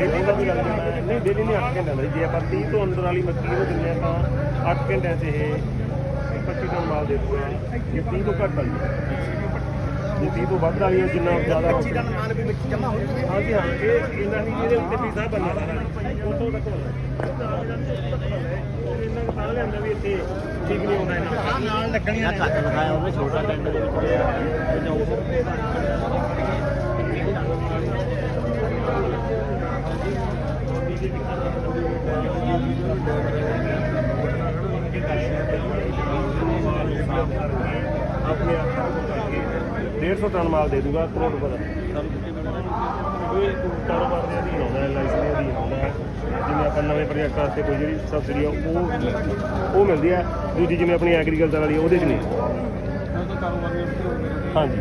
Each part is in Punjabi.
ਵੀ ਲੱਗ ਜਾਣਾ ਹੈ। ਨਹੀਂ ਡੇਲੀ ਨਹੀਂ 8 ਘੰਟਿਆਂ ਦਾ ਜੀ। ਜੇ ਆਪਾਂ 30 ਤੋਂ ਅੰਦਰ ਵਾਲੀ ਮੱਕੀ ਨੂੰ ਦਿੰਦੇ ਹਾਂ ਤਾਂ 8 ਘੰਟਿਆਂ 'ਚ ਇਹ 25 ਟਨ ਮਾਲ ਦੇ ਦੂਗਾ। ਜੇ 30 ਤੋਂ ਘੱਟ ਵਾਲੀ। ਜੇ 30 ਤੋਂ ਵੱਧ ਵਾਲੀ ਹੈ ਜਿੰਨਾ ਜ਼ਿਆਦਾ 25 ਟਨ ਮਾਲ ਵੀ ਵਿੱਚ ਜਮਾ ਹੋ ਜੂਗੀ ਹਾਂਜੀ ਹਾਂ। ਇਹ ਇਹਨਾਂ ਦੀ ਇਹਦੇ ਉੱਤੇ ਪੀਜ਼ਾ ਬਣਨਾ ਸਾਰਾ। ਉਹ ਤੋਂ ਤੱਕ ਹੋਣਾ। ਇਹਨਾਂ ਦਾ ਸਾਰਾ ਲੈਂਦਾ ਵੀ ਇੱਥੇ ਠੀਕ ਨਹੀਂ ਹੁੰਦਾ ਇਹਨਾਂ ਹਾਂ ਨਾਲ ਲੱਗਣੀਆਂ ਘੱਟ ਲਗਾਇਆ ਉਹਨੇ ਛੋਟਾ ਟੈਂਟ ਦੇ ਵਿੱਚ। ਆਪਣੇ ਆਪ ਕਰਕੇ 150 ਟਨ ਮਾਲ ਦੇ ਦੂਗਾ ਕਰੋੜ ਰੁਪਏ ਦਾ। ਇਹ ਕਾਰੋਬਾਰ ਦੇ ਅਧੀਨ ਆਉਂਦਾ ਹੈ ਲਾਇਸੈਂਸ ਦੇ ਅਧੀਨ ਆਉਂਦਾ ਹੈ ਜਿਵੇਂ ਆਪਾਂ ਨਵੇਂ ਪ੍ਰੋਜੈਕਟ ਵਾਸਤੇ ਕੋਈ ਜਿਹੜੀ ਸਬਸਿਡੀ ਆ ਉਹ ਉਹ ਮਿਲਦੀ ਹੈ ਦੂਜੀ ਜਿਵੇਂ ਆਪਣੀ ਐਗਰੀਕਲਚਰ ਵਾਲੀ ਉਹਦੇ 'ਚ ਨਹੀਂ। ਹਾਂਜੀ।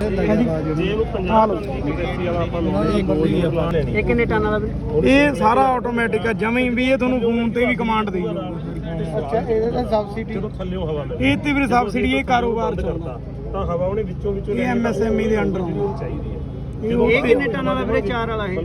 ਜੇ ਉਹ ਪੰਜਾਬ ਦੀ ਇੰਡਸਟਰੀ ਵਾਲਾ ਆਪਾਂ ਲੋਨ ਗੋਲ ਦੀ ਪਲਾਨ ਲੈਣੀ ਇਹ ਕਿੰਨੇ ਟਨ ਵਾਲਾ ਇਹ ਸਾਰਾ ਆਟੋਮੈਟਿਕ ਆ ਜਮੀ ਵੀ ਇਹ ਤੁਹਾਨੂੰ ਫੋਨ ਤੇ ਵੀ ਕਮਾਂਡ ਦੇ ਅੱਛਾ ਇਹਦੇ ਤਾਂ ਸਬਸਿਡੀ ਜਦੋਂ ਥੱਲਿਓ ਹਵਾ ਮਿਲਦੀ ਇਹ ਤੇ ਵੀਰੇ ਸਬਸਿਡੀ ਇਹ ਕਾਰੋਬਾਰ ਚੱਲਦਾ। ਤਾਂ ਹਵਾ ਉਹਨੇ ਵਿੱਚੋਂ ਵਿੱਚੋਂ ਇਹ MSME ਦੇ ਆਉਂਦਾ। ਚਾਹੀਦੀ ਹੈ ਇਹ ਇਹ ਕਿੰਨੇ ਟਨ ਵਾਲਾ ਵੀਰੇ? ਚਾਰ ਵਾਲਾ ਇਹ।